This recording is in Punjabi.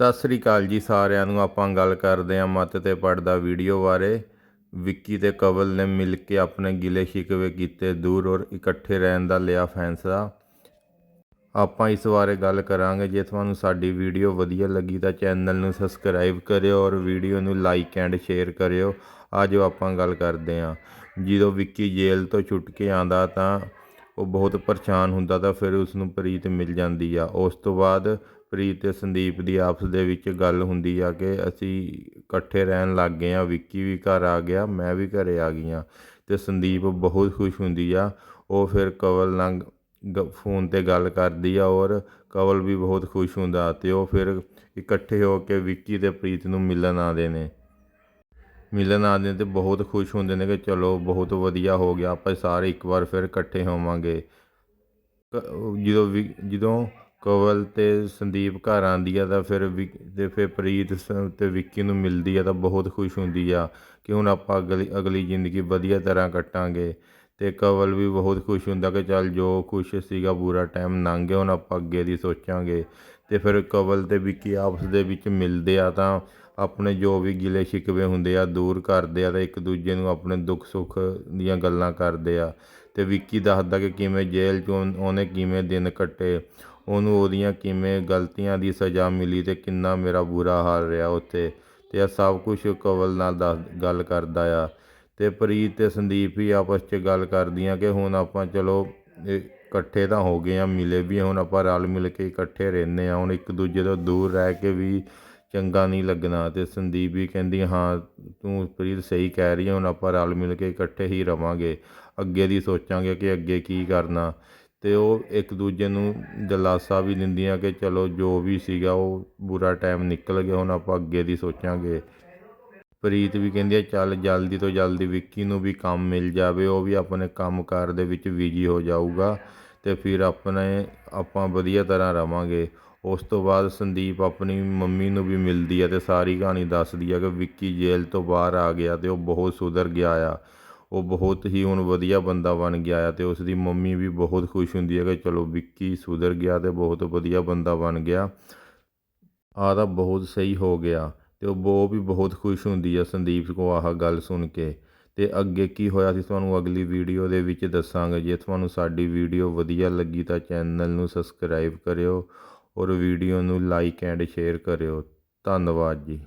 ਸਤਿ ਸ੍ਰੀ ਅਕਾਲ ਜੀ ਸਾਰਿਆਂ ਨੂੰ। ਆਪਾਂ ਗੱਲ ਕਰਦੇ ਹਾਂ ਮੱਤ ਤੇ ਪੜਦਾ ਵੀਡੀਓ ਬਾਰੇ। ਵਿੱਕੀ ਤੇ ਕਵਲ ਨੇ ਮਿਲ ਕੇ ਆਪਣੇ ਗਿਲੇ ਸ਼ਿਕਵੇ ਕੀਤੇ ਦੂਰ ਔਰ ਇਕੱਠੇ ਰਹਿਣ ਦਾ ਲਿਆ ਫੈਸਲਾ। ਆਪਾਂ ਇਸ ਬਾਰੇ ਗੱਲ ਕਰਾਂਗੇ। ਜੇ ਤੁਹਾਨੂੰ ਸਾਡੀ ਵੀਡੀਓ ਵਧੀਆ ਲੱਗੀ ਤਾਂ ਚੈਨਲ ਨੂੰ ਸਬਸਕ੍ਰਾਈਬ ਕਰਿਓ ਔਰ ਵੀਡੀਓ ਨੂੰ ਲਾਈਕ ਐਂਡ ਸ਼ੇਅਰ ਕਰਿਓ। ਆਜੋ ਆਪਾਂ ਗੱਲ ਕਰਦੇ ਹਾਂ। ਜਦੋਂ ਵਿੱਕੀ ਜੇਲ੍ਹ ਤੋਂ ਛੁੱਟ ਕੇ ਆਂਦਾ ਤਾਂ ਉਹ ਬਹੁਤ ਪਰੇਸ਼ਾਨ ਹੁੰਦਾ ਤਾਂ ਫਿਰ ਉਸ ਨੂੰ ਪ੍ਰੀਤ ਮਿਲ ਜਾਂਦੀ ਆ। ਉਸ ਤੋਂ ਬਾਅਦ ਪ੍ਰੀਤ ਤੇ ਸੰਦੀਪ ਦੀ ਆਪਸ ਦੇ ਵਿੱਚ ਗੱਲ ਹੁੰਦੀ ਆ ਕਿ ਅਸੀਂ ਇਕੱਠੇ ਰਹਿਣ ਲੱਗ ਗਏ ਆ, ਵਿੱਕੀ ਵੀ ਘਰ ਆ ਗਿਆ, ਮੈਂ ਵੀ ਘਰੇ ਆ ਗਈ ਹਾਂ ਤੇ ਸੰਦੀਪ ਬਹੁਤ ਖੁਸ਼ ਹੁੰਦੀ ਆ, ਉਹ ਫਿਰ ਕਵਲ ਨਾਲ ਗ- ਫੋਨ ਤੇ ਗੱਲ ਕਰਦੀ ਆ ਔਰ ਕਵਲ ਵੀ ਬਹੁਤ ਖੁਸ਼ ਹੁੰਦਾ ਤੇ ਉਹ ਫਿਰ ਇਕੱਠੇ ਹੋ ਕੇ ਵਿੱਕੀ ਤੇ ਪ੍ਰੀਤ ਨੂੰ ਮਿਲਣ ਆਉਂਦੇ ਨੇ। ਮਿਲਣ ਆਉਂਦੇ ਨੇ ਤੇ ਬਹੁਤ ਖੁਸ਼ ਹੁੰਦੇ ਨੇ ਕਿ ਚਲੋ ਬਹੁਤ ਵਧੀਆ ਹੋ ਗਿਆ, ਆਪਾਂ ਸਾਰੇ ਇੱਕ ਵਾਰ ਫਿਰ ਇਕੱਠੇ ਹੋਵਾਂਗੇ। ਕ- ਜਦੋਂ ਵੀ, ਜਦੋਂ ਕਵਲ ਤੇ ਸੰਦੀਪ ਘਰ ਆਉਂਦੀ ਆ ਤਾਂ ਫਿਰ ਵਿ- ਤੇ ਫਿਰ ਪ੍ਰੀਤ ਸ- ਤੇ ਵਿੱਕੀ ਨੂੰ ਮਿਲਦੀ ਆ ਤਾਂ ਬਹੁਤ ਖੁਸ਼ ਹੁੰਦੀ ਆ ਕਿ ਹੁਣ ਆਪਾਂ ਅਗਲੀ ਅਗਲੀ ਜ਼ਿੰਦਗੀ ਵਧੀਆ ਤਰ੍ਹਾਂ ਕੱਟਾਂਗੇ। ਤੇ ਕਵਲ ਵੀ ਬਹੁਤ ਖੁਸ਼ ਹੁੰਦਾ ਕਿ ਚੱਲ ਜੋ ਖੁਸ਼ ਸੀਗਾ ਪੂਰਾ ਟਾਈਮ ਲੰਘ ਗਿਆ, ਹੁਣ ਆਪਾਂ ਅੱਗੇ ਦੀ ਸੋਚਾਂਗੇ। ਤੇ ਫਿਰ ਕਵਲ ਤੇ ਵਿੱਕੀ ਆਪਸ ਦੇ ਵਿੱਚ ਮਿਲਦੇ ਆ ਤਾਂ ਆਪਣੇ ਜੋ ਵੀ ਗਿਲੇ ਸ਼ਿਕਵੇ ਹੁੰਦੇ ਆ, ਦੂਰ ਕਰਦੇ ਆ ਅਤੇ ਇੱਕ ਦੂਜੇ ਨੂੰ ਆਪਣੇ ਦੁੱਖ ਸੁੱਖ ਦੀਆਂ ਗੱਲਾਂ ਕਰਦੇ ਆ। ਅਤੇ ਵਿੱਕੀ ਦੱਸਦਾ ਕਿ ਕਿਵੇਂ ਜੇਲ੍ਹ 'ਚ ਉਹਨੇ ਕਿਵੇਂ ਦਿਨ ਕੱਟੇ, ਉਹਨੂੰ ਉਹਦੀਆਂ ਕਿਵੇਂ ਗਲਤੀਆਂ ਦੀ ਸਜ਼ਾ ਮਿਲੀ ਅਤੇ ਕਿੰਨਾ ਮੇਰਾ ਬੁਰਾ ਹਾਲ ਰਿਹਾ ਉੱਥੇ। ਅਤੇ ਇਹ ਸਭ ਕੁਝ ਕਵਲ ਨਾਲ ਦੱਸ, ਗੱਲ ਕਰਦਾ ਆ। ਅਤੇ ਪ੍ਰੀਤ ਅਤੇ ਸੰਦੀਪ ਵੀ ਆਪਸ 'ਚ ਗੱਲ ਕਰਦੀਆਂ ਕਿ ਹੁਣ ਆਪਾਂ ਚਲੋ ਇਕੱਠੇ ਤਾਂ ਹੋ ਗਏ ਆ, ਮਿਲੇ ਵੀ ਹੁਣ ਆਪਾਂ ਰਲ ਮਿਲ ਕੇ ਇਕੱਠੇ ਰਹਿੰਦੇ ਆ, ਹੁਣ ਇੱਕ ਦੂਜੇ ਤੋਂ ਦੂਰ ਰਹਿ ਕੇ ਵੀ ਚੰਗਾ ਨਹੀਂ ਲੱਗਣਾ ਅਤੇ ਸੰਦੀਪ ਵੀ ਕਹਿੰਦੀ, ਹਾਂ, ਤੂੰ ਪ੍ਰੀਤ ਸਹੀ ਕਹਿ ਰਹੀ ਹੈ, ਹੁਣ ਆਪਾਂ ਰਲ ਮਿਲ ਕੇ ਇਕੱਠੇ ਹੀ ਰਵਾਂਗੇ, ਅੱਗੇ ਦੀ ਸੋਚਾਂਗੇ ਕਿ ਅੱਗੇ ਕੀ ਕਰਨਾ। ਅਤੇ ਉਹ ਇੱਕ ਦੂਜੇ ਨੂੰ ਦਿਲਾਸਾ ਵੀ ਦਿੰਦੀਆਂ ਕਿ ਚਲੋ, ਜੋ ਵੀ ਸੀਗਾ, ਉਹ ਬੁਰਾ ਟਾਈਮ ਨਿਕਲ ਗਿਆ, ਹੁਣ ਆਪਾਂ ਅੱਗੇ ਦੀ ਸੋਚਾਂਗੇ। ਪ੍ਰੀਤ ਵੀ ਕਹਿੰਦੀ ਹੈ, ਚੱਲ, ਜਲਦੀ ਤੋਂ ਜਲਦੀ ਵਿੱਕੀ ਨੂੰ ਵੀ ਕੰਮ ਮਿਲ ਜਾਵੇ, ਉਹ ਵੀ ਆਪਣੇ ਕੰਮਕਾਰ ਦੇ ਵਿੱਚ ਬਿਜ਼ੀ ਹੋ ਜਾਊਗਾ। ਅਤੇ ਫਿਰ ਆਪਣੇ ਆਪਾਂ ਵਧੀਆ ਤਰ੍ਹਾਂ ਰਵਾਂਗੇ। ਉਸ ਤੋਂ ਬਾਅਦ ਸੰਦੀਪ ਆਪਣੀ ਮੰਮੀ ਨੂੰ ਵੀ ਮਿਲਦੀ ਹੈ ਅਤੇ ਸਾਰੀ ਕਹਾਣੀ ਦੱਸਦੀ ਹੈ ਕਿ ਵਿੱਕੀ ਜੇਲ੍ਹ ਤੋਂ ਬਾਹਰ ਆ ਗਿਆ ਅਤੇ ਉਹ ਬਹੁਤ ਸੁਧਰ ਗਿਆ ਆ। ਉਹ ਬਹੁਤ ਹੀ ਹੁਣ ਵਧੀਆ ਬੰਦਾ ਬਣ ਗਿਆ ਆ ਅਤੇ ਉਸ ਦੀ ਮੰਮੀ ਵੀ ਬਹੁਤ ਖੁਸ਼ ਹੁੰਦੀ ਹੈ ਕਿ ਚਲੋ ਵਿੱਕੀ ਸੁਧਰ ਗਿਆ ਅਤੇ ਬਹੁਤ ਵਧੀਆ ਬੰਦਾ ਬਣ ਗਿਆ। ਆਹ ਤਾਂ ਬਹੁਤ ਸਹੀ ਹੋ ਗਿਆ ਅਤੇ ਉਹ ਬੋ ਵੀ ਬਹੁਤ ਖੁਸ਼ ਹੁੰਦੀ ਆ ਸੰਦੀਪ ਕੋ ਆਹ ਗੱਲ ਸੁਣ ਕੇ। ਅਤੇ ਅੱਗੇ ਕੀ ਹੋਇਆ ਸੀ ਤੁਹਾਨੂੰ ਅਗਲੀ ਵੀਡੀਓ ਦੇ ਵਿੱਚ ਦੱਸਾਂਗੇ। ਜੇ ਤੁਹਾਨੂੰ ਸਾਡੀ ਵੀਡੀਓ ਵਧੀਆ ਲੱਗੀ ਤਾਂ ਚੈਨਲ ਨੂੰ ਸਬਸਕ੍ਰਾਈਬ ਕਰਿਓ ਔਰ ਵੀਡੀਓ ਨੂੰ ਲਾਈਕ ਐਂਡ ਸ਼ੇਅਰ ਕਰਿਓ। ਧੰਨਵਾਦ ਜੀ।